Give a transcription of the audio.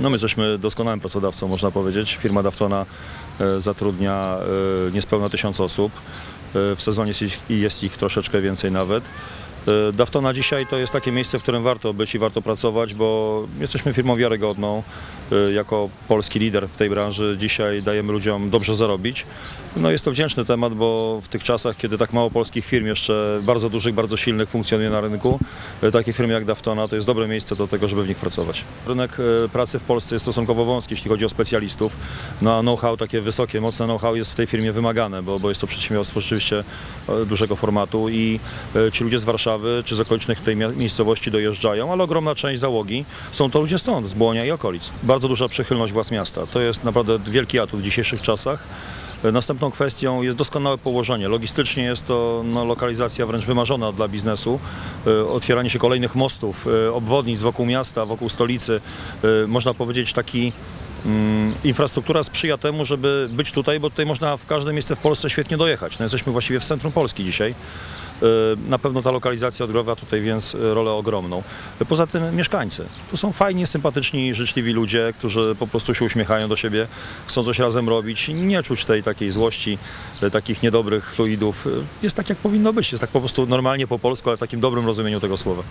No my jesteśmy doskonałym pracodawcą, można powiedzieć. Firma Daftona e, zatrudnia e, niespełna tysiąc osób. E, W sezonie jest ich, jest ich troszeczkę więcej nawet. E, Daftona dzisiaj to jest takie miejsce, w którym warto być i warto pracować, bo jesteśmy firmą wiarygodną. E, Jako polski lider w tej branży dzisiaj dajemy ludziom dobrze zarobić. No jest to wdzięczny temat, bo w tych czasach, kiedy tak mało polskich firm jeszcze bardzo dużych, bardzo silnych funkcjonuje na rynku, e, takie firmy jak Daftona to jest dobre miejsce do tego, żeby w nich pracować. Rynek pracy w Polsce jest stosunkowo wąski, jeśli chodzi o specjalistów. No know-how takie wysokie, mocne know-how jest w tej firmie wymagane, bo, bo jest to przedsiębiorstwo rzeczywiście dużego formatu i ci ludzie z Warszawy czy z okolicznych tej miejscowości dojeżdżają, ale ogromna część załogi są to ludzie stąd, z Błonia i okolic. Bardzo duża przychylność władz miasta. To jest naprawdę wielki atut w dzisiejszych czasach. Następną kwestią jest doskonałe położenie. Logistycznie jest to no, lokalizacja wręcz wymarzona dla biznesu. E, Otwieranie się kolejnych mostów, e, obwodnic wokół miasta, wokół stolicy. E, Można powiedzieć taki mm, infrastruktura sprzyja temu, żeby być tutaj, bo tutaj można w każde miejsce w Polsce świetnie dojechać. No, jesteśmy właściwie w centrum Polski dzisiaj. E, Na pewno ta lokalizacja odgrywa tutaj więc e, rolę ogromną. E, Poza tym mieszkańcy. Tu są fajni, sympatyczni, życzliwi ludzie, którzy po prostu się uśmiechają do siebie, chcą coś razem robić. Nie czuć tej takiej złości, takich niedobrych fluidów. Jest tak, jak powinno być. Jest tak po prostu normalnie po polsku, ale w takim dobrym rozumieniu tego słowa.